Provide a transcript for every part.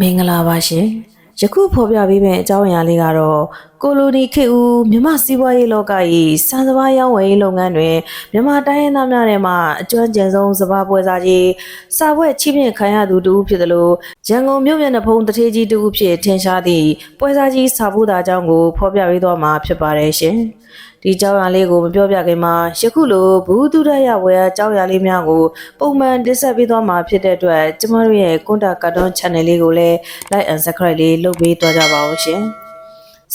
မင်္ဂလာပါရှင်ယခုဖော်ပြပေးမယ့်အကြောင်းအရာလေးကတော့ကိုလိုနီခေဦးမြမစီးပွားရေးလောက၏စံစဘာရောင်းဝယ်ရေးလုပ်ငန်းတွင်မြန်မာတိုင်းရင်းသားများထဲမှအကျွမ်းကျင်ဆုံးစဘာပွဲစားကြီးစာပွဲချိမြင့်ခံရသူတူဖြစ်သလိုရန်ကုန်မြို့မျက်နှာဖုံးတထေးကြီးတူဖြစ်ထင်ရှားသည့်ပွဲစားကြီးစာဖို့တာအကြောင်းကိုဖော်ပြပေးသွားမှာဖြစ်ပါတယ်ရှင် ဒီကြောင်းရာလေးကိုမပြောပြခင်မှာယခုလိုဘူးတုဒရဝယ်အကြောင်းရာလေးများကိုပုံမှန်တင်ဆက်ပေးသွားမှာဖြစ်တဲ့အတွက်ကျမတို့ရဲ့ကွန်တာကာတွန်း channel လေးကိုလည်း like and subscribe လေးလုပ်ပေးသွားကြပါဦးရှင်။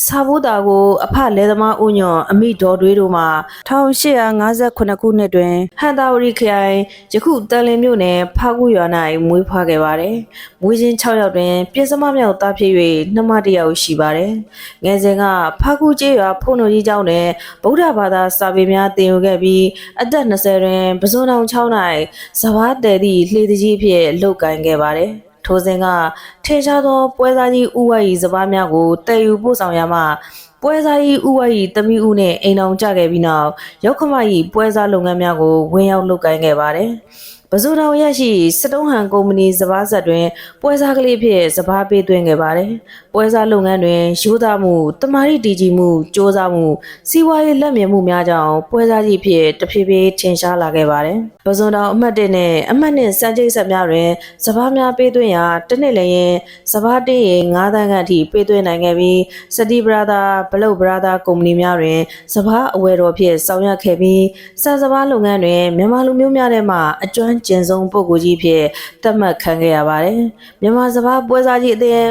စာဖို့တာကိုအဖလဲသမားဦးညွန်အမိဒေါ်တွေးတို့မှ1858ခုနှစ်တွင်ဟန်တာဝရီခရိုင်ယခုတန်လင်းမြို့နယ်ဖားကူရွာ၌မွေးဖွားခဲ့ပါတယ်။မွေးချင်း6ယောက်တွင်ပြည်စမမြောက်သားဖြစ်၍နှမတစ်ယောက်ရှိပါတယ်။ငယ်စဉ်ကဖားကူကျေးရွာဖုန်တော်ကြီးကျောင်းတွင်ဗုဒ္ဓဘာသာစာပေများသင်ယူခဲ့ပြီးအသက်20တွင်ပဇွန်တောင်6၌ဇဘာတဲသည့်လှေတကြီးဖြင့်လုတ်ကိုင်ခဲ့ပါတယ်။ ထိုစဉ်ကထင်ရှားသော ပွဲစားကြီးဥဝါရီစပားများကိုတည်ယူပို့ဆောင်ရမှပွဲစားကြီးဥဝါရီတမီဦးနဲ့အိမ်အောင်ကြခဲ့ပြီးနောက်ရောက်ခမကြီးပွဲစားလုပ်ငန်းများကိုဝင်ရောက်လုပ်ကိုင်ခဲ့ပါတယ်။ပဇိုတောင်ရရှိစတုံးဟန်ကုမ္ပဏီစပားဆက်တွင်ပွဲစားကလေးဖြင့်စပားပေးသွင်းခဲ့ပါတယ်။ ပွဲစားလုပ်ငန်းတွင်ရိုးသားမှုတမာရီတည်ကြည်မှုစ조사မှုစီးပွားရေးလက်မြင်မှုများကြောင့်ပွဲစားကြီးဖြင့်တဖြည်းဖြည်းထင်ရှားလာခဲ့ပါတယ်။ပဇွန်တောင်အမှတ်1နဲ့အမှတ်2စံချိတ်ဆက်များတွင်စပားများပေးသွင်းရာတစ်နှစ်လည်းရင်စပားတင်းရင်9တန်းခန့်အထိပေးသွင်းနိုင်ခဲ့ပြီးစတီဘရာသာဘလုတ်ဘရာသာကုမ္ပဏီများတွင်စပားအဝယ်တော်ဖြင့်ဆောင်ရွက်ခဲ့ပြီးစံစပားလုပ်ငန်းတွင်မြန်မာလူမျိုးများထဲမှအကျွမ်းကျင်ဆုံးပုဂ္ဂိုလ်ကြီးဖြင့်သတ်မှတ်ခံခဲ့ရပါတယ်။မြန်မာစပားပွဲစားကြီးအသင်း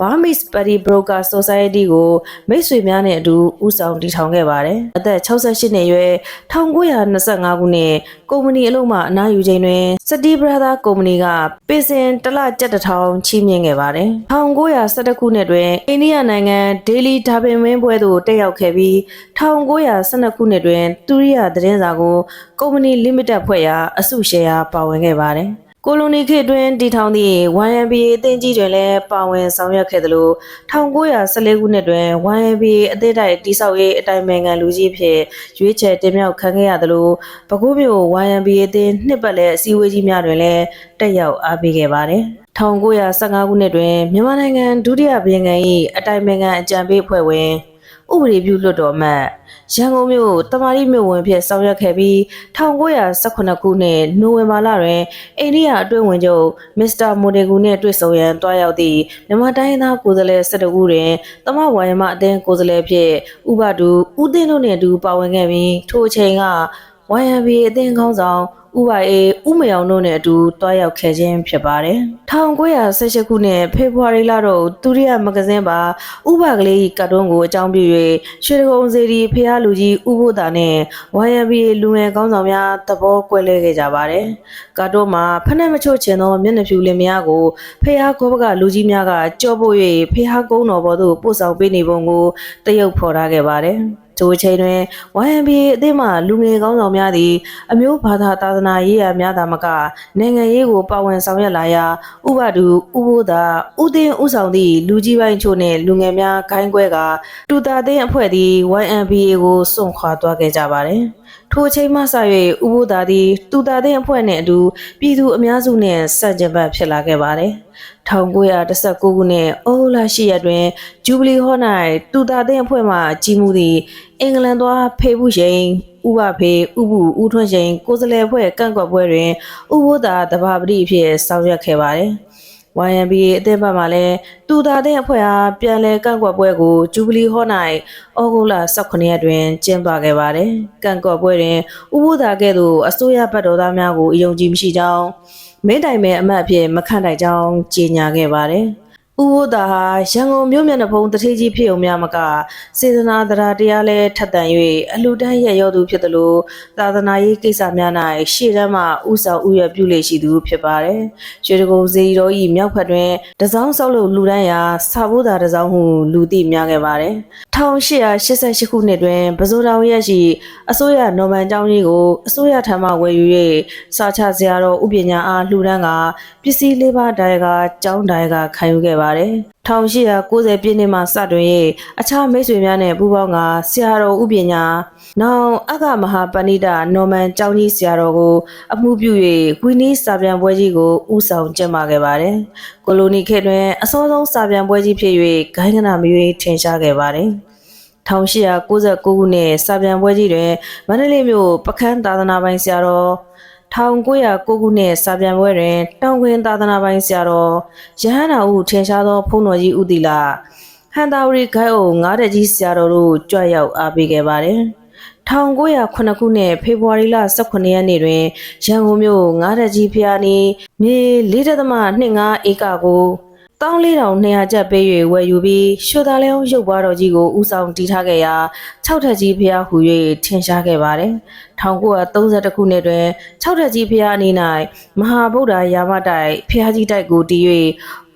Burmese Paddy Broker Society ကိုမိတ်ဆွေများနဲ့အတူဦးဆောင်တည်ထောင်ခဲ့ပါတယ်။အသက်68နှစ်အရွယ်1925ခုနှစ်ကုမ္ပဏီအလုပ်မှအနားယူချိန်တွင် City Brother ကုမ္ပဏီကပေစင်တစ်လကျပ်တစ်ထောင်ချီးမြှင့်ခဲ့ပါတယ်။1912ခုနှစ်တွင်အိန္ဒိယနိုင်ငံ Delhi Darbin ဝင်းပွဲသို့တက်ရောက်ခဲ့ပြီး1912ခုနှစ်တွင်တူရိယသတင်းစာကိုကုမ္ပဏီ Limited ဖွဲ့ရာအစုရှယ်ယာပါဝင်ခဲ့ပါတယ်။ ကိုလိုနီခေတ်တွင်တည်ထောင်သည့် YMBA အသင်းကြီးတွင်လည်းပါဝင်ဆောင်ရွက်ခဲ့သလို1914ခုနှစ်တွင် YMBA အသင်းတိုက်တိဆောက်ရေးအတိုင်ပင်ခံလူကြီးဖြင့်ရွေးချယ်တင်မြှောက်ခံခဲ့ရသလိုပဲခူးမြို့ YMBA အသင်းနှစ်ပတ်လည်အစည်းအဝေးကြီးများတွင်လည်းတက်ရောက်အားပေးခဲ့ပါတယ်1915ခုနှစ်တွင်မြန်မာနိုင်ငံဒုတိယဘုရင်ခံ၏အတိုင်ပင်ခံအကြံပေးအဖွဲ့ဝင် ဥပဒေပြုလွှတ်တော်မှတ်ရန်ကုန်မြို့တမာရီမြို့ဝင်ဖြစ်ဆောင်ရွက်ခဲ့ပြီး1918ခုနှစ်နိုဝင်ဘာလတွင်အိန္ဒိယအတွင်းဝင်ချုပ်မစ္စတာမိုဒေဂူနှင့်တွေ့ဆုံရန်တွားရောက်သည့်မြန်မာတိုင်းရင်းသားကိုယ်စားလှယ်12ဦးတွင်သမဝါယမအသင်းကိုယ်စားလှယ်ဖြင့်ဥပဒူဦးသိန်းတို့နှင့်အတူပါဝင်ခဲ့ပြီးထိုအချိန်က YMB အသင်းခေါင်းဆောင် ဥပါအေဥမယောင်တို့နဲ့အတူတွားရောက်ခဲ့ခြင်းဖြစ်ပါတယ်။1918ခုနှစ်ဖေဖော်ဝါရီလတော့သူရိယမဂဇင်းပါဥပကလေးကတ်တွန်းကိုအကြောင်းပြု၍ရွှေဒဂုံစေဒီဖျားလူကြီးဥဖို့တာနဲ့ YMB လူငယ်ကောင်းဆောင်များသဘောကွဲလဲခဲ့ကြပါတယ်။ကတ်တွန်းမှာဖက်နှက်မချို့ချင်သောမျက်နှာဖြူလင်မယားကိုဖျားခေါဘကလူကြီးများကကြောပို့၍ဖျားကုန်းတော်ပေါ်သို့ပို့ဆောင်ပေးနေပုံကိုတရုပ်ဖော်ထားခဲ့ပါတယ်။ ထိုအချိန်တွင် YMBA အသင်းမှလူငယ်ကောင်းဆောင်များသည်အမျိုးဘာသာသာသနာရေးရာများသာမကနိုင်ငံရေးကိုပါဝင်ဆောင်ရွက်လာရာဥပဒူဥဘိုးသာဥသိန်းဥဆောင်သည့်လူကြီးပိုင်းချို့နှင့်လူငယ်များခိုင်းကွဲကတူတာသိန်းအဖွဲ့သည် YMBA ကိုစွန့်ခွာသွားခဲ့ကြပါသည် ထိုအချိန်မှစ၍ဥဘိုးသာသည်တူတာသိန်းအဖွဲ့နှင့်အတူပြည်သူအများစုနှင့်စံကြံဘတ်ဖြစ်လာခဲ့ပါသည်1919ခုနှစ်ဩဂုတ်လ10ရက်တွင်ဂျူဘလီဟော့၌တူတာသိန်းအဖွဲ့မှကြီးမှုသည့်အင်္ဂလန်သွားဖေဘူးရှိန်ဥပဖေဥပုဥထွန်းရှိန်ကိုယ်စလဲဖွဲ့ကန့်ကွက်ပွဲတွင်ဥဘိုးသာတဘာပတိအဖြစ်ဆောင်ရွက်ခဲ့ပါသည် YMBA အသင်းဘက်မှလည်းတူတာတဲ့အဖွဲ့အားပြန်လည်ကန့်ကွက်ပွဲကိုဂျူဘလီဟော့၌ဩဂုတ်လ18ရက်တွင်ကျင်းပခဲ့ပါတယ်။ကန့်ကွက်ပွဲတွင်ဥပုသာကဲ့သို့အစိုးရဘက်တော်သားများကိုအယုံကြည်မရှိကြောင်းမင်းတိုင်မဲအမတ်အဖြစ်မခန့်နိုင်ကြောင်းကြေညာခဲ့ပါတယ်။ ဥဝဒဟာရန်ကုန်မြို့မျက်နှာဖုံးတထေးကြီးဖြစ်ုံများမကစေတနာတရားတရားလဲထက်တန်၍အလူတန်းရရောသူဖြစ်သလိုသာသနာရေးကိစ္စများ၌ရှေ့တန်းမှဥဆောင်ဥရပြုလေရှိသူဖြစ်ပါတယ်။ရွှေတကုံဇေယီတော်ဤမြောက်ဖက်တွင်တစောင်းဆောက်လို့လူတန်းရာစာဘိုးသာတစောင်းဟုလူသိများခဲ့ပါတယ်။1888ခုနှစ်တွင်ပစိုးတောင်ရက်ရှိအစိုးရနော်မန်ကျောင်းကြီးကိုအစိုးရထံမှဝယ်ယူ၍စာချစရာတော်ဥပညာအားလှူဒန်းကပစ္စည်းလေးပါးတိုင်ကကျောင်းတိုင်ကခံယူခဲ့ပါပါတယ်1890ပြည့်နှစ်မှစတွင်၍အခြားမိတ်ဆွေများနှင့်ပူးပေါင်းကဆရာတော်ဥပညာနောက်အက္ခမဟာပဏိတနော်မန်ကျောင်းကြီးဆရာတော်ကို အမှုပြု၍ကွီနီးစာပြန်ပွဲကြီးကိုဥဆောင်ကျင်းပခဲ့ပါတယ်ကိုလိုနီခေတ်တွင်အစောဆုံးစာပြန်ပွဲကြီးဖြစ်၍ဂိုင်းကနာမရွေးထင်ရှားခဲ့ပါတယ်1899ခုနှစ်စာပြန်ပွဲကြီးတွင်မန္တလေးမြို့ပခန်းသာသနာပိုင်ဆရာတော် 1909ခုနှစ်စာပြန်ပွဲတွင်တောင်ခွင်သာသနာပိုင်ဆရာတော်ရဟန္တာဟုထင်ရှားသောဖုန်းတော်ကြီးဦးတီလာဟန်တာဝရီဂိုင်းအုံငါးတက်ကြီးဆရာတော်တို့ကြွရောက်အားပေးခဲ့ပါတယ်1909ခုနှစ်ဖေဖော်ဝါရီလ18ရက်နေ့တွင်ရန်ကုန်မြို့ငါးတက်ကြီးဖျားနီမြေ4.25ဧကကို 14200ကျပ်ပေး၍ဝယ်ယူပြီးရွှေသားလျောင်းရုပ်ပွားတော်ကြီးကိုဦးဆောင်တည်ထားခဲ့ရာ6ထက်ကြီးဖျားဟူ၍ထင်ရှားခဲ့ပါတယ်။1932ခုနှစ်တွင်6ထက်ကြီးဖျားအနီး၌မဟာဗုဒ္ဓရာမတိုက်ဖျားကြီးတိုက်ကိုတည်၍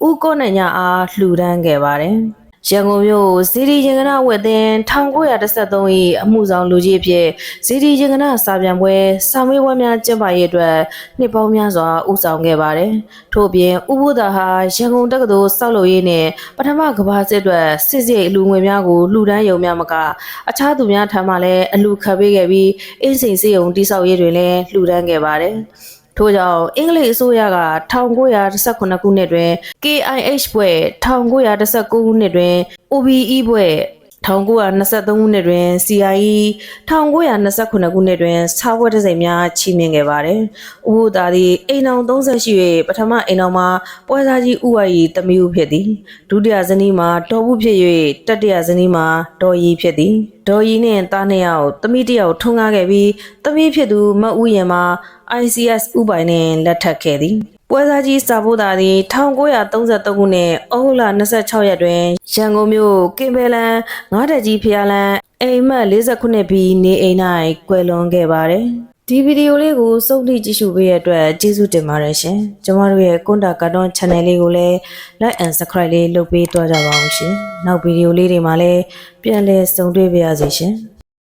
ဦးကောနဲ့ညအားလှူဒန်းခဲ့ပါတယ်။ ရန်ကုန်မြို့ဇီဒီရင်ကနာဝက်သင်း1913၏အမှုဆောင်လူကြီးအဖြစ်ဇီဒီရင်ကနာစာပြန်ပွဲစာမေးပွဲများကျင်းပရေးအတွက်နှစ်ပေါင်းများစွာဦးဆောင်ခဲ့ပါတယ်။ထို့အပြင်ဥပုဒ္ဒါဟာရန်ကုန်တက္ကသိုလ်စောက်လုပ်ရေးနဲ့ပထမကမ္ဘာစစ်အတွက်စစ်စစ်အလူငွေများကိုလှူဒန်းရုံများမကအခြားသူများထံမှလည်းအလူခတ်ပေးခဲ့ပြီးအင်းစိန်စေယုံတိဆောက်ရေးတွင်လည်းလှူဒန်းခဲ့ပါတယ်။ ထို့ကြောင့်အင်္ဂလိပ်အစိုးရက1918ခုနှစ်တွင် KIH ဘွဲ့1919ခုနှစ်တွင် OBE ဘွဲ့ 1923ခုနှစ်တွင် CIE 1929ခုနှစ်တွင်စာဝတ်တစိမ့်များချီးမြှင့်ခဲ့ပါတယ်။ဥပဒါသည်အိမ်အောင်30ရှိ၍ပထမအိမ်အောင်မှာပွဲစားကြီးဥဝါရီတမီးဖြစ်သည်။ဒုတိယဇနီးမှာတော်ဘူးဖြစ်၍တတိယဇနီးမှာတော်ရီဖြစ်သည်။ဒေါ်ရီနှင့်သားနှစ်ယောက်တမီးတစ်ယောက်ထုံးကားခဲ့ပြီးတမီးဖြစ်သူမတ်ဦးရင်မှာ ICS ဥပိုင်နှင့်လက်ထပ်ခဲ့သည်။ ပွဲစားကြီးစာဖို့တာသည်1933ခုနှစ်ဩဂုတ်လ26ရက်တွင်ရန်ကုန်မြို့ကင်ဘယ်လန်ငါးတက်ကြီးဖျားလန်အိမ်မက်49ဘီနေအိမ်၌ကွယ်လွန်ခဲ့ပါတယ်။ဒီဗီဒီယိုလေးကိုစုံထိကြည့်ရှုပေးတဲ့အတွက်ကျေးဇူးတင်ပါတယ်ရှင်။ကျမတို့ရဲ့ကွန်တာကာတွန်း channel လေးကိုလည်း like and subscribe လေးလုပ်ပေးတော့ကြပါအောင်ရှင်။နောက်ဗီဒီယိုလေးတွေမှာလည်းပြန်လည်ဆုံတွေ့ပါရစေရှင်။